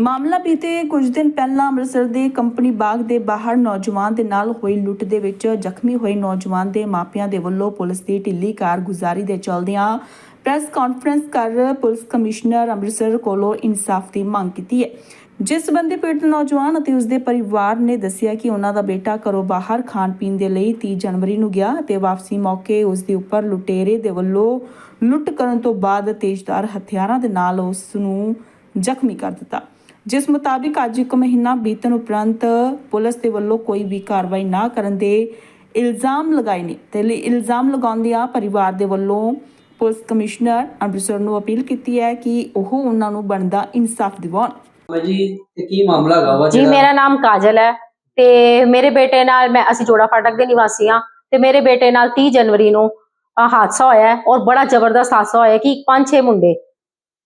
ਮਾਮਲਾ ਬੀਤੇ ਕੁਝ ਦਿਨ ਪਹਿਲਾਂ ਅੰਮ੍ਰਿਤਸਰ ਦੇ ਕੰਪਨੀ ਬਾਗ ਦੇ ਬਾਹਰ ਨੌਜਵਾਨ ਦੇ ਨਾਲ ਹੋਈ ਲੁੱਟ ਦੇ ਵਿੱਚ ਜ਼ਖਮੀ ਹੋਏ ਨੌਜਵਾਨ ਦੇ ਮਾਪਿਆਂ ਦੇ ਵੱਲੋਂ ਪੁਲਿਸ ਦੀ ਢਿੱਲੀ ਕਾਰਗੁਜ਼ਾਰੀ ਦੇ ਚਲਦਿਆਂ ਪ੍ਰੈਸ ਕਾਨਫਰੰਸ ਕਰ ਪੁਲਿਸ ਕਮਿਸ਼ਨਰ ਅੰਮ੍ਰਿਤਸਰ ਕੋਲੋਂ ਇਨਸਾਫ ਦੀ ਮੰਗ ਕੀਤੀ ਹੈ। ਜਿਸ ਸੰਬੰਧੀ ਪੀੜਤ ਨੌਜਵਾਨ ਅਤੇ ਉਸਦੇ ਪਰਿਵਾਰ ਨੇ ਦੱਸਿਆ ਕਿ ਉਹਨਾਂ ਦਾ ਬੇਟਾ ਘਰੋਂ ਬਾਹਰ ਖਾਣ ਪੀਣ ਦੇ ਲਈ 30 ਜਨਵਰੀ ਨੂੰ ਗਿਆ ਅਤੇ ਵਾਪਸੀ ਮੌਕੇ ਉਸ ਦੇ ਉੱਪਰ ਲੁਟੇਰੇ ਦੇ ਵੱਲੋਂ ਲੁੱਟ ਕਰਨ ਤੋਂ ਬਾਅਦ ਤੇਜ਼ਧਾਰ ਹਥਿਆਰਾਂ ਦੇ ਨਾਲ ਉਸ ਨੂੰ ਜ਼ਖਮੀ ਕਰ ਦਿੱਤਾ। ਜਿਸ ਮੁਤਾਬਿਕ ਅੱਜ ਇੱਕ ਮਹੀਨਾ ਬੀਤਣ ਉਪਰੰਤ ਪੁਲਿਸ ਦੇ ਵੱਲੋਂ ਕੋਈ ਵੀ ਕਾਰਵਾਈ ਨਾ ਕਰਨ ਦੇ ਇਲਜ਼ਾਮ ਲਗਾਏ ਨੇ। ਤੇ ਇਲਜ਼ਾਮ ਲਗਾਉਂਦਿਆਂ ਪਰਿਵਾਰ ਦੇ ਵੱਲੋਂ ਪੁਲਿਸ ਕਮਿਸ਼ਨਰ ਅੰਮ੍ਰਿਤਸਰ ਨੂੰ ਅਪੀਲ ਕੀਤੀ ਹੈ ਕਿ ਉਹ ਉਹਨਾਂ ਨੂੰ ਬਣਦਾ ਇਨਸਾਫ ਦਿਵਾਉਣ। ਜੀ ਤੇ ਕੀ ਮਾਮਲਾ ਹੈਗਾ ਵਾ ਜੀ ਜਿਹੜਾ- ਮੇਰਾ ਨਾਮ ਕਾਜਲ ਹੈ ਤੇ ਮੇਰੇ ਬੇਟੇ ਨਾਲ ਮੈਂ ਅਸੀਂ ਜੋੜਾ ਫਾਟਕ ਦੇ ਨਿਵਾਸੀ ਹਾਂ ਤੇ ਮੇਰੇ ਬੇਟੇ ਨਾਲ 30 ਜਨਵਰੀ ਨੂੰ ਹਾਦਸਾ ਹੋਇਆ ਔਰ ਬੜਾ ਜ਼ਬਰਦਸਤ ਹਾਦਸਾ ਹੋਇਆ ਕਿ ਪੰਜ ਛੇ ਮੁੰਡੇ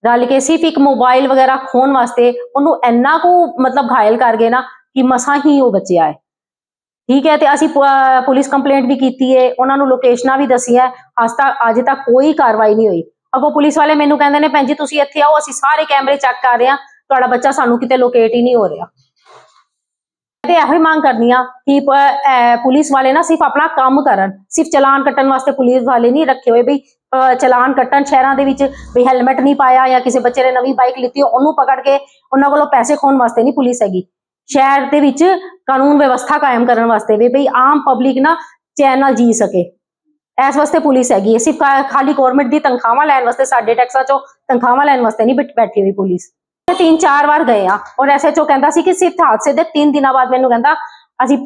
ਰਲ ਕੇ ਸਿਰਫ ਇੱਕ ਮੋਬਾਈਲ ਵਗੈਰਾ ਖੋਣ ਵਾਸਤੇ ਉਹਨੂੰ ਇੰਨਾ ਕੁ ਮਤਲਬ ਘਾਇਲ ਕਰ ਗਏ ਨਾ ਕਿ ਮਸਾਂ ਹੀ ਉਹ ਬਚਿਆ ਹੈ। ਠੀਕ ਹੈ ਤੇ ਅਸੀਂ ਪੁਲਿਸ ਕੰਪਲੇਂਟ ਵੀ ਕੀਤੀ ਹੈ ਉਹਨਾਂ ਨੂੰ ਲੋਕੇਸ਼ਨਾਂ ਵੀ ਦਸੀਆਂ ਅੱਜ ਤੱਕ ਅੱਜ ਤੱਕ ਕੋਈ ਕਾਰਵਾਈ ਨਹੀਂ ਹੋਈ। ਅਗੋ ਪੁਲਿਸ ਵਾਲੇ ਮੈਨੂੰ ਕਹਿੰਦੇ ਨੇ ਭੈਣ ਜੀ ਤੁਸੀਂ ਇੱਥੇ ਆਓ ਅਸੀਂ ਸਾਰੇ ਕੈਮਰੇ ਚੈੱਕ ਕਰ ਰਹੇ ਹਾਂ। ਤੁਹਾਡਾ ਬੱਚਾ ਸਾਨੂੰ ਕਿਤੇ ਲੋਕੇਟ ਹੀ ਨਹੀਂ ਹੋ ਰਿਹਾ। ਤੇ ਇਹੋ ਹੀ ਮੰਗ ਕਰਨੀ ਆ ਕਿ ਪੁਲਿਸ ਵਾਲੇ ਨਾ ਸਿਰਫ ਆਪਣਾ ਕੰਮ ਕਰਨ। ਸਿਰਫ ਚਲਾਨ ਕੱਟਣ ਵਾਸਤੇ ਪੁਲਿਸ ਵਾਲੇ ਨਹੀਂ ਰੱਖੇ ਹੋਏ ਬਈ ਚਲਾਨ ਕੱਟਣ ਸ਼ਹਿਰਾਂ ਦੇ ਵਿੱਚ ਵੀ ਹੈਲਮਟ ਨਹੀਂ ਪਾਇਆ ਜਾਂ ਕਿਸੇ ਬੱਚੇ ਨੇ ਨਵੀਂ ਬਾਈਕ ਲਿੱਤੀ ਉਹਨੂੰ ਪਕੜ ਕੇ ਉਹਨਾਂ ਕੋਲੋਂ ਪੈਸੇ ਖੋਣ ਵਾਸਤੇ ਨਹੀਂ ਪੁਲਿਸ ਹੈਗੀ। ਸ਼ਹਿਰ ਦੇ ਵਿੱਚ ਕਾਨੂੰਨ ਵਿਵਸਥਾ ਕਾਇਮ ਕਰਨ ਵਾਸਤੇ ਵੀ ਬਈ ਆਮ ਪਬਲਿਕ ਨਾ ਚੈਨ ਨਾਲ ਜੀ ਸਕੇ। ਇਸ ਵਾਸਤੇ ਪੁਲਿਸ ਹੈਗੀ ਹੈ। ਸਿਰਫ ਖਾਲੀ ਗਵਰਨਮੈਂਟ ਦੀ ਤਨਖਾਹਾਂ ਲੈਣ ਵਾਸਤੇ ਸਾਡੇ ਟੈਕਸਾਂ ਚੋਂ ਤਨਖਾਹਾਂ ਲੈਣ ਵਾਸਤੇ ਨਹੀਂ ਬੈਠ- ਬੈਠੀ ਹੋਈ ਪੁਲਿਸ। ਤੇ ਤਿੰਨ ਚਾਰ ਵਾਰ ਗਏ ਆ ਔਰ ਐਸਐਚਓ ਕਹਿੰਦਾ ਸੀ ਕਿ ਸਿਰਫ ਹਾਦਸੇ ਦੇ 3 ਦਿਨਾਂ ਬਾਅਦ ਮੈਨੂੰ ਕਹਿੰਦਾ ਅਸੀਂ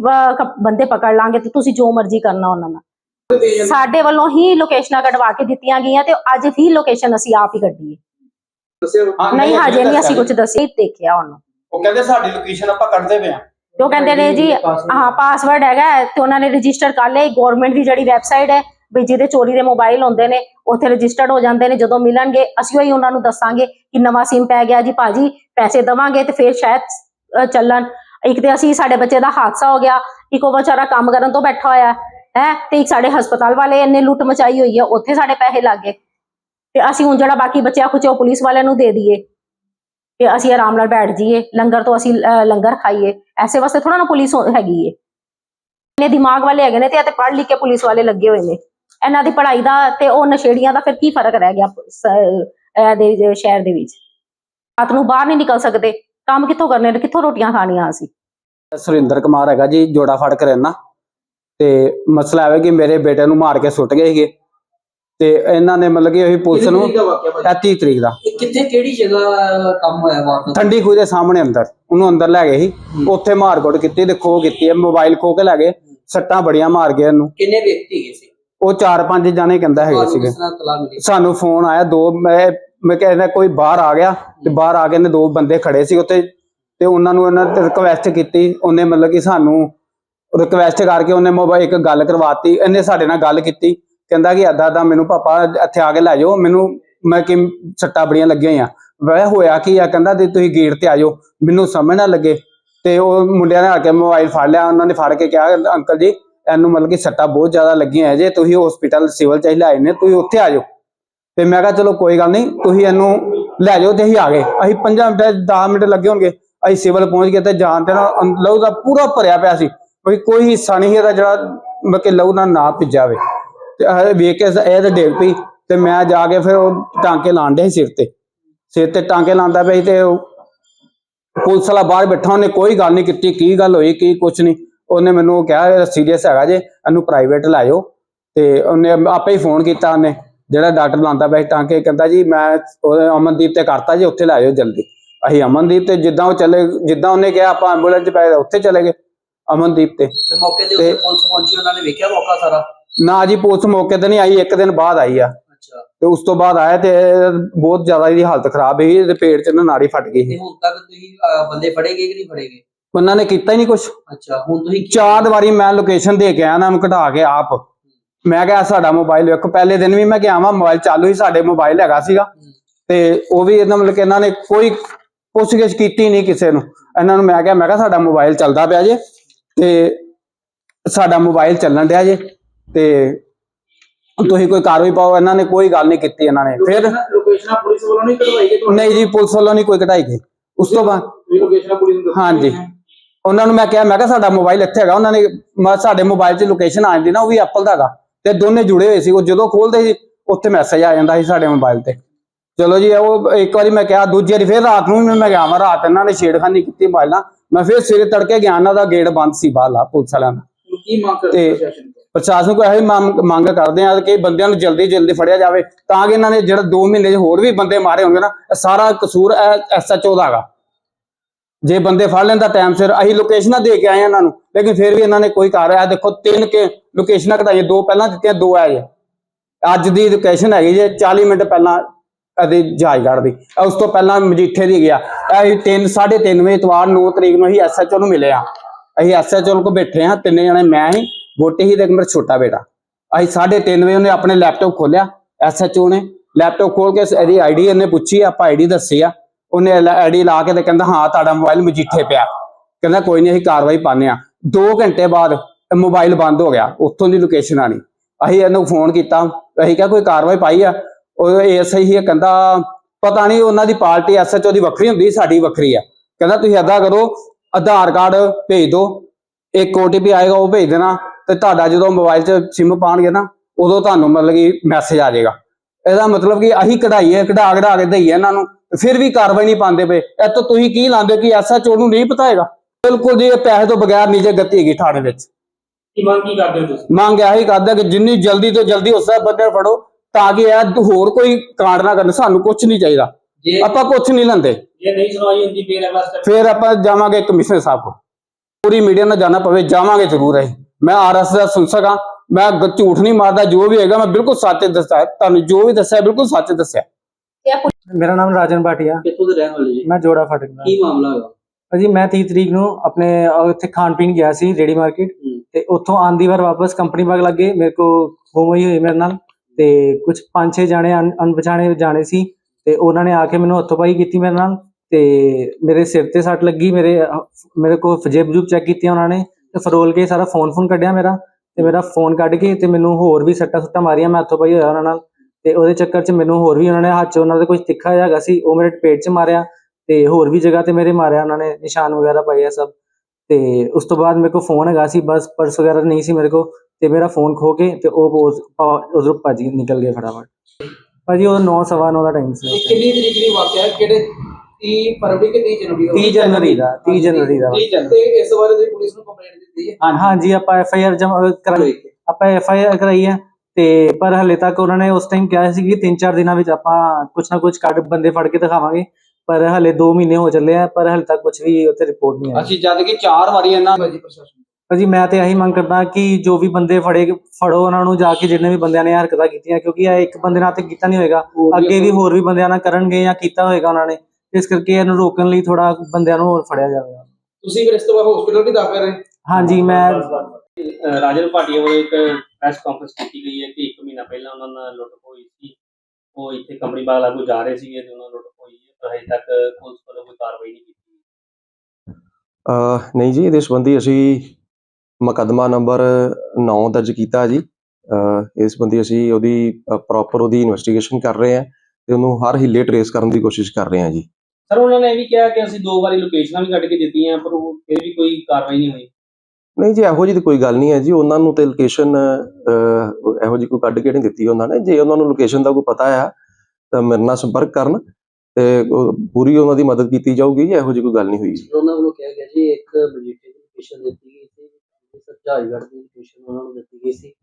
ਬੰਦੇ ਪਕੜ ਲਾਂਗੇ ਤੇ ਤੁਸੀਂ ਜੋ ਮਰਜ਼ੀ ਕਰਨਾ ਉਹਨਾਂ ਨਾਲ। ਸਾਡੇ ਵੱਲੋਂ ਹੀ ਲੋਕੇਸ਼ਨਾਂ ਕਢਵਾ ਕੇ ਦਿੱਤੀਆਂ ਗਈਆਂ ਤੇ ਅੱਜ ਹੀ ਲੋਕੇਸ਼ਨ ਅਸੀਂ ਆਪ ਹੀ ਕੱਢੀ ਹੈ ਨਹੀਂ ਹਜੇ ਨਹੀਂ ਅਸੀਂ ਕੁਝ ਦੱਸਿਆ ਹੀ ਦੇਖਿਆ ਉਹਨੂੰ। ਉਹ ਕਹਿੰਦੇ ਸਾਡੀ ਲੋਕੇਸ਼ਨ ਆਪਾਂ ਕੱਢਦੇ ਪਏ ਆ ਕਹਿੰਦੇ ਨੇ ਜੀ ਹਾਂ ਪਾਸਵਰਡ ਹੈਗਾ ਤੇ ਉਹਨਾਂ ਨੇ ਰਜਿਸਟਰ ਕਰ ਲਿਆ ਗਵਰਨਮੈਂਟ ਦੀ ਜਿਹੜੀ ਵੈਬਸਾਈਟ ਹੈ ਵੀ ਜਿਹਦੇ ਚੋਰੀ ਦੇ ਮੋਬਾਈਲ ਹੁੰਦੇ ਨੇ, ਉੱਥੇ ਰਜਿਸਟਰਡ ਹੋ ਜਾਂਦੇ ਨੇ, ਜਦੋਂ ਮਿਲਣਗੇ, ਅਸੀਂ ਉਹੀ ਉਹਨਾਂ ਨੂੰ ਦੱਸਾਂਗੇ ਕਿ ਨਵਾਂ ਸਿਮ ਪੈ ਗਿਆ ਜੀ, ਭਾਜੀ ਪੈਸੇ ਦਵਾਂਗੇ ਤੇ ਫਿਰ ਸ਼ਾਇਦ ਚੱਲਣ। ਇੱਕ ਤੇ ਅਸੀਂ ਸਾਡੇ ਬੱਚੇ ਦਾ ਹਾਦਸਾ ਹੋ ਗਿਆ, ਇੱਕ ਉਹ ਵਿਚਾਰਾ ਕੰਮ ਕਰਨ ਤੋਂ ਬੈਠਾ ਹੋਇਆ, ਹੈ, ਤੇ ਇੱਕ ਸਾਡੇ ਹਸਪਤਾਲ ਵਾਲੇ ਇੰਨੇ ਲੁੱਟ ਮਚਾਈ ਹੋਈ ਹੈ ਉੱਥੇ ਸਾਡੇ ਪੈਸੇ ਲੱਗ ਗਏ। ਤੇ ਅਸੀਂ ਹੁਣ ਜਿਹੜਾ ਬਾਕੀ ਬਚਿਆ ਕੁਛ ਉਹ ਪੁਲਿਸ ਵਾਲਿਆਂ ਨੂੰ ਦੇ ਦਈਏ। ਤੇ ਅਸੀਂ ਆਰਾਮ ਨਾਲ ਬੈਠ ਜਾਈਏ, ਲੰਗਰ ਤੋਂ ਅਸੀਂ ਲੰਗਰ ਖਾਈਏ। ਐਸੇ ਵਾਸਤੇ ਥੋੜਾ ਨਾ ਪੁਲਿਸ ਹੈਗੀ ਏ। ਇਹਨੇ ਦਿਮਾਗ ਵਾਲੇ ਹੈਗੇ ਨੇ ਤੇ ਇਹ ਤੇ ਪੜ੍ਹ ਲਿਖ ਕੇ ਪੁਲਿਸ ਵਾਲੇ ਲੱਗੇ ਹੋਏ ਨੇ। ਇਹਨਾਂ ਦੀ ਪੜ੍ਹਾਈ ਦਾ ਤੇ ਉਹ ਨਸ਼ੇੜੀਆਂ ਦਾ ਫਿਰ ਕੀ ਫ਼ਰਕ ਰਹਿ ਗਿਆ ਦੇ ਸ਼ਹਿਰ ਦੇ ਵਿੱਚ? ਰਾਤ ਨੂੰ ਬਾਹਰ ਨਹੀਂ ਨਿਕਲ ਸਕਦੇ। ਕੰਮ ਕਿੱਥੋਂ ਕਰਨੇ ਨੇ? ਕਿੱਥੋਂ ਰੋਟੀਆਂ ਖਾਣੀਆਂ ਅਸੀਂ? ਸੁਰਿੰਦਰ ਕੁਮਾਰ ਹੈਗਾ ਜੀ ਜੋੜਾ ਫੜ ਕੇ ਰਹਿਣਾ ਤੇ ਮਸਲਾ ਹੈ ਕਿ ਮੇਰੇ ਬੇਟੇ ਨੂੰ ਮਾਰ ਕੇ ਸੁੱਟ ਗਏ ਸੀਗੇ। ਤੇ ਇਹਨਾਂ ਨੇ ਮਤਲਬ ਕਿ ਉਹੀ ਪੁਲਿਸ ਨੂੰ ਤਰੀਕ ਦਾ ਵਾਕਿਆ ਭਾਜੀ? ਇਹ 30 ਤਰੀਕ ਦਾ। ਕਿੱਥੇ ਕਿਹੜੀ ਜਗ੍ਹਾ ਕੰਮ ਹੋਇਆ ਵਾਰਦਾਤ ਠੰਡੀ ਖੂਹ ਦੇ ਸਾਹਮਣੇ ਅੰਦਰ। ਉਹਨੂੰ ਅੰਦਰ ਲੈ ਗਏ ਸੀ। ਉੱਥੇ ਮਾਰਕੁੱਟ ਕੀਤੀ। ਤੇ ਖੋ ਕੀਤੀ ਹੈ ਮੋਬਾਈਲ ਖੋ ਕੇ ਲੈ ਗਏ। ਸੱਟਾਂ ਬੜੀਆਂ ਮਾਰ ਗਏ ਇਹਨੂੰ। ਕਿੰਨੇ ਵਿਅਕਤੀ ਸੀ? ਉਹ ਚਾਰ ਪੰਜ ਜਾਣੇ ਕਹਿੰਦਾ ਹੈਗੇ ਸੀਗੇ। ਸਾਨੂੰ ਫੋਨ ਆਇਆ ਦੋ ਮੈਂ ਮੈਂ ਕਹਿੰਦਾ ਕੋਈ ਬਾਹਰ ਆ ਗਿਆ ਤੇ ਬਾਹਰ ਆ ਕੇ ਨੇ ਦੋ ਬੰਦੇ ਖੜੇ ਸੀ ਉੱਥੇ ਤੇ ਉਹਨਾਂ ਨੂੰ ਉਹਨਾਂ ਤੇ ਰਿਕਵੈਸਟ ਕੀਤੀ। ਉਹਨੇ ਮਤਲਬ ਕਿ ਸਾਨੂੰ ਰਿਕਵੈਸਟ ਕਰਕੇ ਉਹਨੇ ਮੋਬਾਈਲ ਇੱਕ ਗੱਲ ਕਰਵਾਤੀ ਇਹਨੇ ਸਾਡੇ ਨਾਲ ਗੱਲ ਕੀਤੀ। ਕਹਿੰਦਾ ਕਿ ਅੱਦਾ ਦਾ ਮੈਨੂੰ ਪਾਪਾ ਇੱਥੇ ਆ ਕੇ ਲੈ ਜਾਓ ਮੈਨੂੰ ਮੈਂ ਕਿ ਸੱਟਾਂ ਬੜੀਆਂ ਲੱਗੀਆਂ ਹੋਈਆਂ। ਵੈ ਹੋਇਆ ਕੀ ਆ? ਕਹਿੰਦਾ ਤੇ ਤੁਸੀਂ ਗੇਟ ਤੇ ਆ ਜਾਓ ਮੈਨੂੰ ਸਮਝ ਨਾ ਲੱਗੇ। ਤੇ ਉਹ ਮੁੰਡਿਆਂ ਨੇ ਆ ਕੇ ਮੋਬਾਈਲ ਫੜ ਲਿਆ ਉਹਨਾਂ ਨੇ ਫੜ ਕੇ ਕਿਹਾ ਅੰਕਲ ਜੀ ਇਹਨੂੰ ਮਤਲਬ ਕਿ ਸੱਟਾਂ ਬਹੁਤ ਜ਼ਿਆਦਾ ਲੱਗੀਆਂ ਹੈ ਜੇ ਤੁਸੀਂ ਹਸਪੀਟਲ ਸਿਵਲ ਚ ਹੀ ਲਾਏ ਨੇ, ਤੁਸੀਂ ਉੱਥੇ ਆ ਜਾਓ। ਤੇ ਮੈਂ ਕਿਹਾ, ਚਲੋ ਕੋਈ ਗੱਲ ਨਹੀਂ, ਤੁਸੀਂ ਇਹਨੂੰ ਲੈ ਜਾਓ ਤੇ ਅਸੀਂ ਆ ਗਏ। ਅਸੀਂ 5 ਮਿੰਟ 10 ਮਿੰਟ ਲੱਗੇ ਹੋਣਗੇ। ਅਸੀਂ ਸਿਵਲ ਪਹੁੰਚ ਗਏ ਤੇ ਜਾਣ ਤੇ ਲਹੂ ਦਾ ਪੂਰਾ ਭਰਿਆ ਪਿਆ ਸੀ। ਕੋਈ ਕੋਈ ਹਿੱਸਾ ਨਹੀਂ ਇਹਦਾ ਜਿਹੜਾ ਮਤਲਬ ਕਿ ਲਹੂ ਨਾਲ ਨਾ ਭਿੱਜਾਵੇ ਤੇ ਇਹ ਵੇਖ ਕੇ ਇਹ ਤੇ ਡਿੱਗ ਪਈ। ਤੇ ਮੈਂ ਜਾ ਕੇ ਫਿਰ ਉਹ ਟਾਂਕੇ ਲਾਣ ਦੇ ਸਿਰ ਤੇ। ਸਿਰ ਤੇ ਟਾਂਕੇ ਲਾਉਂਦਾ ਪਿਆ ਸੀ ਤੇ ਪੁਲਿਸ ਵਾਲਾ ਬਾਹਰ ਬੈਠਾ, ਉਹਨੇ ਕੋਈ ਗੱਲ ਨਹੀਂ ਕੀਤੀ, ਕੀ ਗੱਲ ਹੋਈ, ਕੀ ਕੁਛ ਨਹੀਂ। ਉਹਨੇ ਮੈਨੂੰ ਕਿਹਾ ਸੀਰੀਅਸ ਹੈਗਾ ਜੇ ਇਹਨੂੰ ਪ੍ਰਾਈਵੇਟ ਲੈ ਜਾਓ ਤੇ ਉਹਨੇ ਆਪੇ ਹੀ ਫੋਨ ਕੀਤਾ ਉਹਨੇ ਜਿਹੜਾ ਡਾਕਟਰ ਲਾਂਦਾ ਪਿਆ ਸੀ ਟਾਂਕੇ ਕਹਿੰਦਾ ਜੀ ਮੈਂ ਅਮਨਦੀਪ ਤੇ ਕਰਤਾ ਜੀ ਉੱਥੇ ਲੈ ਜਾਓ ਜਲਦੀ। ਅਸੀਂ ਅਮਨਦੀਪ ਤੇ ਜਿੱਦਾਂ ਉਹ ਚੱਲੇ ਜਿੱਦਾਂ ਉਹਨੇ ਕਿਹਾ ਆਪਾਂ ਐਂਬੂਲੈਂਸ 'ਚ ਪਏ ਉੱਥੇ ਚਲੇ ਗਏ ਅਮਨਦੀਪ ਤੇ। ਤੇ ਮੌਕੇ ਦੇ ਉੱਤੇ ਤੇ- ਪੁਲਿਸ ਪਹੁੰਚੀ ਉਹਨਾਂ ਨੇ ਵੇਖਿਆ ਮੌਕਾ ਸਾਰਾ? ਨਾ ਜੀ ਪੁਲਿਸ ਮੌਕੇ ਤੇ ਨਹੀਂ ਆਈ ਇੱਕ ਦਿਨ ਬਾਅਦ ਆਈ ਆ। ਅੱਛਾ। ਤੇ ਉਸ ਤੋਂ ਬਾਅਦ ਆਇਆ ਤੇ ਬਹੁਤ ਜ਼ਿਆਦਾ ਇਹਦੀ ਹਾਲਤ ਖਰਾਬ ਸੀ ਤੇ ਪੇਟ 'ਚ ਨਾ ਨਾੜੀ ਫਟ ਗਈ ਤੇ ਸੀ ਹੁਣ ਤੱਕ ਤੁਸੀਂ ਅਹ, ਬੰਦੇ ਫੜੇਗੇ ਕਿ ਨਹੀਂ ਫੜੇਗੇ ਉਹਨਾਂ ਨੇ ਕੀਤਾ ਹੀ ਨਹੀਂ ਕੁਛ। ਅੱਛਾ ਹੁਣ ਤੁਸੀਂ ਕੀ- ਚਾਰ ਵਾਰੀ ਮੈਂ ਲੋਕੇਸ਼ਨ ਦੇ ਕੇ ਆਇਆ ਨਾ ਕਢਾ ਕੇ ਆਪ। ਮੈਂ ਕਿਹਾ ਸਾਡਾ ਮੋਬਾਈਲ ਵੇਖੋ ਪਹਿਲੇ ਦਿਨ ਵੀ ਮੈਂ ਗਿਆ ਵਾਂ ਮੋਬਾਈਲ ਚਾਲੂ ਹੀ ਸਾਡੇ ਮੋਬਾਈਲ ਹੈਗਾ ਸੀਗਾ। ਹੂੰ। ਤੇ ਉਹ ਵੀ ਇਹਨਾਂ ਮਤਲਬ ਕਿ ਇਹਨਾਂ ਨੇ ਕੋਈ ਪੁੱਛਗਿੱਛ ਕੀਤੀ ਨਹੀਂ ਕਿਸੇ ਨੂੰ। ਇਹਨਾਂ ਨੂੰ ਮੈਂ ਕਿਹਾ ਮੈਂ ਕਿਹਾ ਸਾਡਾ ਮੋਬਾਈਲ ਚੱਲਦਾ ਪਿਆ ਜੇ ਤੇ ਸਾਡਾ ਮੋਬਾਈਲ ਚੱਲਣ ਡਿਆ ਜੇ ਤੇ ਤੁਸੀਂ ਕੋਈ ਕਾਰਵਾਈ ਪਾਓ ਇਹਨਾਂ ਨੇ ਕੋਈ ਗੱਲ ਨਹੀਂ ਕੀਤੀ ਇਹਨਾਂ ਨੇ। ਫਿਰ ਲੋਕੇਸ਼ਨਾਂ ਪੁਲਿਸ ਵੱਲੋਂ ਨਹੀਂ ਕਢਵਾਈ ਗਈ ਨਹੀਂ ਜੀ ਪੁਲਿਸ ਵੱਲੋਂ ਨਹੀਂ ਕੋਈ ਕਢਾਈ ਗਈ। ਉਸ ਤੋਂ ਬਾਅਦ ਲੋਕੇਸ਼ਨਾਂ ਪੁਲਿਸ ਨੂੰ ਦੱਸੀ ਹਾਂਜੀ। ਗਈਆਂ। ਉਹਨਾਂ ਨੂੰ ਮੈਂ ਕਿਹਾ ਮੈਂ ਕਿਹਾ ਸਾਡਾ ਮੋਬਾਈਲ ਇੱਥੇ ਹੈਗਾ। ਉਹਨਾਂ ਨੇ ਮੈਂ- ਸਾਡੇ ਮੋਬਾਈਲ 'ਚ ਲੋਕੇਸ਼ਨ ਆ ਜਾਂਦੀ ਨਾ ਉਹ ਵੀ ਐਪਲ ਦਾ ਹੈਗਾ। ਤੇ ਦੋਨੇ ਜੁੜੇ ਹੋਏ ਸੀ। ਉਹ ਜਦੋਂ ਖੋਲਦੇ ਸੀ ਉੱਥੇ ਮੈਸੇਜ ਆ ਜਾਂਦਾ ਸੀ ਸਾਡੇ ਮੋਬਾਈਲ ਤੇ। ਚਲੋ ਜੀ ਉਹ ਇੱਕ ਵਾਰੀ ਮੈਂ ਕਿਹਾ ਦੂਜੀ ਵਾਰੀ ਫਿਰ ਰਾਤ ਨੂੰ ਵੀ ਮੈਂ ਗਿਆ ਮੈਂ ਰਾਤ ਇਹਨਾਂ ਨੇ ਛੇੜਖਾਨੀ ਕੀਤੀ ਮੋਬਾਈਲ ਨਾਲ। ਮੈਂ ਫਿਰ ਸਵੇਰੇ ਤੜਕੇ ਗਿਆ ਇਹਨਾਂ ਦਾ ਗੇਟ ਬੰਦ ਸੀ ਬਾਹਲਾ ਪੁਲਿਸ ਵਾਲਿਆਂ ਦਾ। ਹੁਣ ਕੀ ਮੰਗ ਕਰਦੇ ਤੇ- ਪ੍ਰਸ਼ਾਸਨ ਤੋਂ? ਪ੍ਰਸ਼ਾਸਨ ਕੋਲ ਇਹੀ ਮੰਗ ਮੰਗ ਕਰਦੇ ਆ ਕਿ ਬੰਦਿਆਂ ਨੂੰ ਜਲਦੀ ਜਲਦੀ ਫੜਿਆ ਜਾਵੇ ਤਾਂ ਕਿ ਇਹਨਾਂ ਨੇ ਜਿਹੜਾ 2 ਮਹੀਨੇ 'ਚ ਹੋਰ ਵੀ ਬੰਦੇ ਮਾਰੇ ਹੋਣਗੇ ਨਾ ਇਹ ਸਾਰਾ ਕਸੂਰ ਐਸਐਚਓ ਦਾ ਹੈਗਾ। ਜੇ ਬੰਦੇ ਫੜ ਲੈਂਦਾ ਟਾਈਮ ਸਿਰ, ਅਸੀਂ ਲੋਕੇਸ਼ਨਾਂ ਦੇ ਕੇ ਆਏ ਆ ਇਹਨਾਂ ਨੂੰ, ਲੇਕਿਨ ਫਿਰ ਵੀ ਇਹਨਾਂ ਨੇ ਕੋਈ ਕਰ ਰਿਹਾ ਦੇਖੋ, ਤਿੰਨ ਕੇ ਲੋਕੇਸ਼ਨਾਂ ਕਢਾਈਆਂ ਦੋ ਪਹਿਲਾਂ ਦਿੱਤੀਆਂ, ਦੋ ਆ। ਜੇ ਅੱਜ ਦੀ ਲੋਕੇਸ਼ਨ ਹੈਗੀ ਜੇ 40 ਮਿੰਟ ਪਹਿਲਾਂ ਅਦੇ ਜਹਾਜਗੜ੍ਹ ਦੀ। ਉਸ ਤੋਂ ਪਹਿਲਾਂ ਮਜੀਠੇ ਦੀ ਗਿਆ। ਅਸੀਂ 3 3:30 ਵਜੇ ਇਤਵਾਰ 9 ਤਰੀਕ ਨੂੰ ਅਸੀਂ ਐਸਐਚਓ ਨੂੰ ਮਿਲੇ ਆ ਅਸੀਂ ਐਸਐਚਓ ਕੋਲ ਬੈਠੇ ਹਾਂ, ਤਿੰਨੇ ਜਣੇ, ਮੈਂ ਹੀ, ਵੋਟੀ ਹੀ ਤੇ ਇੱਕ ਮੇਰਾ ਛੋਟਾ ਬੇਟਾ। ਅਸੀਂ 3:30 ਵਜੇ ਉਹਨੇ ਆਪਣੇ ਲੈਪਟਾਪ ਖੋਲਿਆ ਐਸਐਚਓ ਨੇ ਲੈਪਟਾਪ ਖੋਲ ਕੇ ਇਹਦੀ ਆਈਡੀ ਇਹਨੇ ਪੁੱਛੀ, ਆਪਾਂ ਆਈਡੀ ਦੱਸੀ ਆ। ਉਹਨੇ ਆਈਡੀ ਲਾ ਕੇ ਤੇ ਕਹਿੰਦਾ, ਹਾਂ, ਤੁਹਾਡਾ ਮੋਬਾਈਲ ਮਜੀਠੇ ਪਿਆ। ਕਹਿੰਦਾ, ਕੋਈ ਨਹੀਂ ਅਸੀਂ ਕਾਰਵਾਈ ਪਾਣੇ ਆ 2 ਘੰਟੇ ਬਾਅਦ ਮੋਬਾਈਲ ਬੰਦ ਹੋ ਗਿਆ, ਉੱਥੋਂ ਦੀ ਲੋਕੇਸ਼ਨ ਆਣੀ। ਅਸੀਂ ਇਹਨੂੰ ਫੋਨ ਕੀਤਾ, ਅਸੀਂ ਕਿਹਾ, ਕੋਈ ਕਾਰਵਾਈ ਪਾਈ ਆ? ਉਹ ਐਸਆਈ ਹੀ ਕਹਿੰਦਾ, ਪਤਾ ਨਹੀਂ ਉਹਨਾਂ ਦੀ ਪਾਰਟੀ ਐਸਐਚਓ ਦੀ ਵੱਖਰੀ ਹੁੰਦੀ, ਸਾਡੀ ਵੱਖਰੀ ਆ। ਕਹਿੰਦਾ, ਤੁਸੀਂ ਏਦਾਂ ਕਰੋ, ਆਧਾਰ ਕਾਰਡ ਭੇਜ ਦਿਓ, ਇੱਕ ਓਟੀਪੀ ਆਏਗਾ, ਉਹ ਭੇਜ ਦੇਣਾ ਤੇ ਤੁਹਾਡਾ ਜਦੋਂ ਮੋਬਾਈਲ 'ਚ ਸਿਮ ਪਾਣਗੇ ਨਾ, ਉਦੋਂ ਤੁਹਾਨੂੰ ਮਤਲਬ ਕਿ ਮੈਸੇਜ ਆ ਜਾਏਗਾ। ਇਹਦਾ ਮਤਲਬ ਕਿ ਅਸੀਂ ਕਢਾਈਏ ਕਢਾ ਕਢਾ ਕੇ ਦਈਏ ਇਹਨਾਂ ਨੂੰ ਫਿਰ ਵੀ ਕਾਰਵਾਈ ਨਹੀਂ ਪਾਉਂਦੇ ਪਏ। ਇਹ ਤੋਂ ਤੁਸੀਂ ਕੀ ਲਾਉਂਦੇ ਕਿ ਐਸਐਚਓ ਨੂੰ ਨਹੀਂ ਪਤਾ ਹੈਗਾ ਬਿਲਕੁਲ ਜੀ ਇਹ ਪੈਸੇ ਤੋਂ ਬਗੈਰ ਨੀਚੇ ਗੱਤੀ ਹੈਗੀ ਥਾਣੇ ਵਿੱਚ। ਕੀ ਮੰਗ ਕੀ ਕਰਦੇ ਹੋ ਤੁਸੀਂ? ਮੰਗ ਇਹੀ ਕਰਦਾ ਕਿ ਜਿੰਨੀ ਜਲਦੀ ਤੋਂ ਜਲਦੀ ਹੋ ਸਕਦਾ ਬੰਦੇ ਫੜੋ ਤਾਂ ਕਿ ਇਹ ਹੋਰ ਕੋਈ ਕਾਂਡ ਨਾ ਕਰਨ। ਸਾਨੂੰ ਕੁਝ ਨਹੀਂ ਚਾਹੀਦਾ। ਆਪਾਂ ਕੁਝ ਨਹੀਂ ਲੈਂਦੇ। ਜੇ ਨਹੀਂ ਸੁਣਵਾਈ ਹੁੰਦੀ ਫੇਰ ਸਟੈਪ ਫਿਰ ਆਪਾਂ ਜਾਵਾਂਗੇ ਕਮਿਸ਼ਨਰ ਸਾਹਿਬ ਕੋਲ। ਪੂਰੀ ਮੀਡੀਆ ਨਾਲ ਜਾਣਾ ਪਵੇ ਜਾਵਾਂਗੇ ਜ਼ਰੂਰ ਅਸੀਂ। ਮੈਂ ਆਰਐਸ ਦਾ ਸੁਣ ਸਕਾਂ ਮੈਂ ਗ- ਝੂਠ ਨਹੀਂ ਮਾਰਦਾ ਜੋ ਵੀ ਹੈਗਾ ਮੈਂ ਬਿਲਕੁਲ ਸੱਚ ਦੱਸਿਆ। ਤੁਹਾਨੂੰ ਜੋ ਵੀ ਦੱਸਿਆ ਬਿਲਕੁਲ ਸੱਚ ਦੱਸਿਆ। ਮੇਰਾ ਨਾਮ ਰਾਜਨ ਭਾਟੀਆ। ਕਿੱਥੋਂ ਦੇ ਰਹਿਣ ਵਾਲੇ ਜੀ? ਮੈਂ ਜੋੜਾ ਫਾਟਕ ਦਾ। ਕੀ ਮਾਮਲਾ ਹੈਗਾ? ਭਾਜੀ ਮੈਂ 30 ਤਰੀਕ ਨੂੰ ਆਪਣੇ ਅਹ, ਉੱਥੇ ਖਾਣ ਪੀਣ ਗਿਆ ਸੀ ਰੇੜੀ ਮਾਰਕੀਟ। ਹੂੰ। ਤੇ ਉੱਥੋਂ ਆਂਦੀ ਵਾਰ ਵਾਪਸ ਕੰਪਨੀ ਬਾਗ ਲੱਗੇ ਮੇਰੇ ਕੋ ਗੁੰਮ ਹੋਈ ਹੋਈ ਮੇਰੇ ਨਾਲ। ਤੇ ਕੁਝ ਪੰਜ ਛੇ ਜਾਣੇ ਅਣ- ਅਣਪਛਾਣੇ ਜਾਣੇ ਸੀ। ਤੇ ਉਹਨਾਂ ਨੇ ਆ ਕੇ ਮੈਨੂੰ ਹੱਥੋਂ ਪਾਈ ਕੀਤੀ ਮੇਰੇ ਨਾਲ। ਤੇ ਮੇਰੇ ਸਿਰ ਤੇ ਸੱਟ ਲੱਗੀ। ਮੇਰੇ ਅਹ, ਮੇਰੇ ਕੋ ਜੇਬ ਜੂਬ ਚੈੱਕ ਕੀਤੀਆਂ ਉਹਨਾਂ ਨੇ। ਤੇ ਫਰੋਲ ਕੇ ਸਾਰਾ ਫੋਨ ਫੋਨ ਕੱਢਿਆ ਮੇਰਾ। ਤੇ ਮੇਰਾ ਫੋਨ ਕੱਢ ਕੇ ਤੇ ਮੈਨੂੰ ਹੋਰ ਵੀ ਸੱਟਾਂ ਸੁੱਟਾਂ ਮਾਰੀਆਂ, ਮੈਂ ਹੱਥੋਂ ਪਾਈ ਹੋਇਆ ਉਹਨਾਂ ਨਾਲ। ਤੇ ਉਹਦੇ ਚੱਕਰ 'ਚ ਮੈਨੂੰ ਹੋਰ ਵੀ ਉਹਨਾਂ ਨੇ ਹੱਥ 'ਚ ਉਹਨਾਂ ਦੇ ਕੁਝ ਤਿੱਖਾ ਜਿਹਾ ਹੈਗਾ ਸੀ, ਉਹ ਮੇਰੇ ਪੇਟ 'ਚ ਮਾਰਿਆ ਤੇ ਹੋਰ ਵੀ ਜਗ੍ਹਾ ਤੇ ਮੇਰੇ ਮਾਰਿਆ ਉਹਨਾਂ ਨੇ, ਨਿਸ਼ਾਨ ਵਗੈਰਾ ਪਾਏ ਆ ਸਭ। ਤੇ ਉਸ ਤੋਂ ਬਾਅਦ ਮੇਰੇ ਕੋਲ ਫੋਨ ਹੈਗਾ ਸੀ, ਬਸ ਪਰਸ ਵਗੈਰਾ ਨਹੀਂ ਸੀ ਮੇਰੇ ਕੋਲ, ਤੇ ਮੇਰਾ ਫੋਨ ਖੋ ਕੇ ਤੇ ਉਹ ਉਧਰੋਂ ਭੱਜ ਨਿਕਲ ਗਏ ਫਟਾਫਟ। ਭਾਜੀ, ਉਹ 9 ਸਵਾ ਨੌ ਦਾ ਟਾਈਮ ਸੀ ਕਿੰਨੀ ਤਰੀਕ ਦੀ ਵਾਕਿਆ, ਕਿਹੜੇ 30 ਫਰਵਰੀ ਕਿ 30 ਜਨਵਰੀ 30 ਜਨਵਰੀ ਦਾ 30 ਜਨਵਰੀ ਦਾ। 30 ਜਨਵਰੀ। ਤੇ ਇਸ ਬਾਰੇ ਤੁਸੀਂ ਪੁਲਿਸ ਨੂੰ ਕੰਪਲੇਂਟ ਦਿੱਤੀ ਹੈ? ਹਾਂਜੀ ਆਪਾਂ ਐਫ ਆਈ ਆਰ ਕਰਾਈ ਆਪਾਂ ਐਫ ਆਈ ਆਰ ਕਰਾਈ ਹੈ। ਤੇ ਪਰ ਹਲੇ ਤੱਕ ਉਹਨਾਂ ਨੇ ਉਸ ਟਾਈਮ ਕਿਹਾ ਸੀ ਕਿ 3-4 ਦਿਨਾਂ ਵਿੱਚ ਆਪਾਂ ਕੁਝ ਨਾ ਕੁਝ ਕੱਢ ਬੰਦੇ ਫੜ ਕੇ ਦਿਖਾਵਾਂਗੇ। ਪਰ ਹਲੇ 2 ਮਹੀਨੇ ਹੋ ਚੱਲੇ ਆ ਪਰ ਹਲੇ ਤੱਕ ਕੁਝ ਵੀ ਉੱਥੇ ਰਿਪੋਰਟ ਨਹੀਂ ਆਈ ਅਸੀਂ ਜਦ ਕਿ ਚਾਰ ਵਾਰੀ ਇਹਨਾਂ ਭਾਜੀ ਪ੍ਰਸ਼ਾਸਨ ਭਾਜੀ ਮੈਂ ਤੇ ਇਹੀ ਮੰਗ ਕਰਦਾ ਕਿ ਜੋ ਵੀ ਬੰਦੇ ਫੜੇ ਫੜੋ ਉਹਨਾਂ ਨੂੰ ਜਾ ਕੇ ਜਿੰਨੇ ਵੀ ਬੰਦਿਆਂ ਨੇ ਹਰਕਤਾਂ ਕੀਤੀਆਂ ਕਿਉਂਕਿ ਇਹ ਇੱਕ ਬੰਦੇ ਨਾਲ ਤੇ ਕੀਤਾ ਨਹੀਂ ਹੋਏਗਾ। ਅੱਗੇ ਵੀ ਹੋਰ ਵੀ ਬੰਦਿਆਂ ਨਾਲ ਕਰਨਗੇ ਜਾਂ ਕੀਤਾ ਹੋਏਗਾ ਉਹਨਾਂ ਨੇ। ਇਸ ਕਰਕੇ ਇਹਨੂੰ ਰੋਕਣ ਲਈ ਥੋੜਾ ਬੰਦਿਆਂ ਨੂੰ ਹੋਰ ਫੜਿਆ ਜਾਵੇਗਾ ਤੁਸੀਂ ਫਿਰ ਇਸ ਤੋਂ ਬਾਅਦ ਹਸਪੀਟਲ ਵੀ ਦਾਖਲ ਰਹੇ? ਹਾਂਜੀ ਮੈਂ ਰਾਜਨ ਭਾਟੀਆ ਵੱਲੋਂ ਇੱਕ ਪ੍ਰੈਸ ਕਾਨਫਰੰਸ ਕੀਤੀ ਗਈ ਹੈ ਕਿ ਇੱਕ ਮਹੀਨਾ ਪਹਿਲਾਂ ਉਹਨਾਂ ਨਾਲ ਲੁੱਟ ਹੋਈ ਸੀ। ਉਹ ਇੱਥੇ ਕੰਪਨੀ ਬਾਗ ਲਾਗੂ ਜਾ ਰਹੇ ਸੀਗੇ ਤੇ ਉਹਨਾਂ ਨਾਲ ਲੁੱਟ ਹੋਈ ਹੈ ਪਰ ਹਜੇ ਤੱਕ ਪੁਲਿਸ ਵੱਲੋਂ ਕੋਈ ਕਾਰਵਾਈ ਨਹੀਂ ਕੀਤੀ ਨਹੀਂ ਜੀ ਇਹਦੇ ਸੰਬੰਧੀ ਅਸੀਂ ਮੁਕੱਦਮਾ ਨੰਬਰ 9 ਦਰਜ ਕੀਤਾ ਜੀ। ਇਸ ਸੰਬੰਧੀ ਅਸੀਂ ਉਹਦੀ ਪ੍ਰੋਪਰ ਉਹਦੀ ਇਨਵੈਸਟੀਗੇਸ਼ਨ ਕਰ ਰਹੇ ਹਾਂ ਤੇ ਉਹਨੂੰ ਹਰ ਹਿੱਲੇ ਟਰੇਸ ਕਰਨ ਦੀ ਕੋਸ਼ਿਸ਼ ਕਰ ਰਹੇ ਹਾਂ ਜੀ। ਸਰ ਉਹਨਾਂ ਨੇ ਇਹ ਵੀ ਕਿਹਾ ਕਿ ਅਸੀਂ ਦੋ ਵਾਰੀ ਲੋਕੇਸ਼ਨਾਂ ਵੀ ਕੱਢ ਕੇ ਦਿੱਤੀਆਂ ਪਰ ਉਹ ਫਿਰ ਵੀ ਕੋਈ ਕਾਰਵਾਈ ਨਹੀਂ ਹੋਈ। ਨਹੀਂ ਜੀ ਇਹੋ ਜਿਹੀ ਤਾਂ ਕੋਈ ਗੱਲ ਨਹੀਂ ਹੈ ਜੀ। ਉਹਨਾਂ ਨੂੰ ਤੇ ਲੋਕੇਸ਼ਨ ਇਹੋ ਜਿਹੀ ਕੋਈ ਕੱਢ ਕੇ ਨਹੀਂ ਦਿੱਤੀ ਉਹਨਾਂ ਨੇ। ਜੇ ਉਹਨਾਂ ਨੂੰ ਲੋਕੇਸ਼ਨ ਦਾ ਕੋਈ ਪਤਾ ਆ ਤਾਂ ਮੇਰੇ ਨਾਲ ਸੰਪਰਕ ਕਰਨ ਤੇ ਪੂਰੀ ਉਹਨਾਂ ਦੀ ਮਦਦ ਕੀਤੀ ਜਾਊਗੀ ਜੀ। ਇਹੋ ਜਿਹੀ ਕੋਈ ਗੱਲ ਨਹੀਂ ਹੋਈ ਜੀ। ਉਹਨਾਂ ਵੱਲੋਂ ਕਿਹਾ ਗਿਆ ਜੀ ਇੱਕ ਮਜੀਠੇ ਦੀ ਲੋਕੇਸ਼ਨ ਦਿੱਤੀ ਗਈ ਸੀ ਸੱਜਾਈਗੜ੍ਹ ਦੀ ਲੋਕੇਸ਼ਨ ਉਹਨਾਂ ਨੂੰ ਦਿੱਤੀ ਗਈ ਸੀ।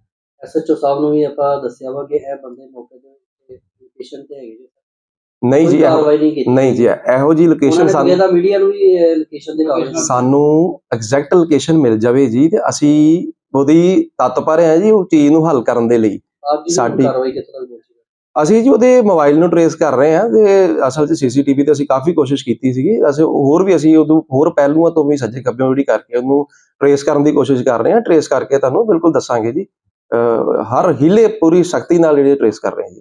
ਐਸਐਚਓ ਸਾਹਿਬ ਨੂੰ ਵੀ ਆਪਾਂ ਦੱਸਿਆ ਵਾ ਕਿ ਇਹ ਬੰਦੇ ਮੌਕੇ ਤੇ ਲੋਕੇਸ਼ਨ ਤੇ ਹੈਗੇ ਜੀ। ਨਹੀਂ ਜੀ ਕੋਈ ਇਹੋ- ਕਾਰਵਾਈ ਨਹੀਂ ਕੀਤੀ। ਨਹੀਂ ਜੀ ਇਹੋ ਜਿਹੀ ਲੋਕੇਸ਼ਨ ਸਾਨੂੰ ਸਾਨੂੰ ਮੀਡੀਆ ਨੂੰ ਵੀ ਲੋਕੇਸ਼ਨ ਦੇ ਕਾਗਜ਼ ਸਾਨੂੰ ਐਗਜ਼ੈਕਟ ਲੋਕੇਸ਼ਨ ਮਿਲ ਜਾਵੇ ਜੀ ਤੇ ਅਸੀਂ ਉਹਦੀ ਤੱਤ ਪਰ ਆ ਜੀ ਉਹ ਚੀਜ਼ ਨੂੰ ਹੱਲ ਕਰਨ ਦੇ ਲਈ। ਆਪ ਜੀ ਸਾਡੀ- ਕਾਰਵਾਈ ਅਸੀਂ ਜੀ ਉਹਦੇ ਮੋਬਾਈਲ ਨੂੰ ਟਰੇਸ ਕਰ ਰਹੇ ਹਾਂ ਤੇ ਅਸਲ 'ਚ ਸੀਸੀਟੀਵੀ ਤੇ ਅਸੀਂ ਕਾਫੀ ਕੋਸ਼ਿਸ਼ ਕੀਤੀ ਸੀਗੀ। ਅਸੀਂ ਹੋਰ ਵੀ ਅਸੀਂ ਉਦੋਂ ਹੋਰ ਪਹਿਲੂਆਂ ਤੋਂ ਵੀ ਸੱਜੇ ਖੱਬੇ ਜਿਹੜੀ ਕਰਕੇ ਉਹਨੂੰ ਟਰੇਸ ਕਰਨ ਦੀ ਕੋਸ਼ਿਸ਼ ਕਰ ਰਹੇ ਹਾਂ। ਟਰੇਸ ਕਰਕੇ ਤੁਹਾਨੂੰ ਬਿਲਕੁਲ ਦੱਸਾਂਗੇ ਜੀ। ਅਹ ਹਰ ਹੀਲੇ ਪੂਰੀ ਸ਼ਕਤੀ ਨਾਲ ਜਿਹੜੇ ਟਰੇਸ ਕਰ ਰਹੇ ਹਾਂ ਜੀ।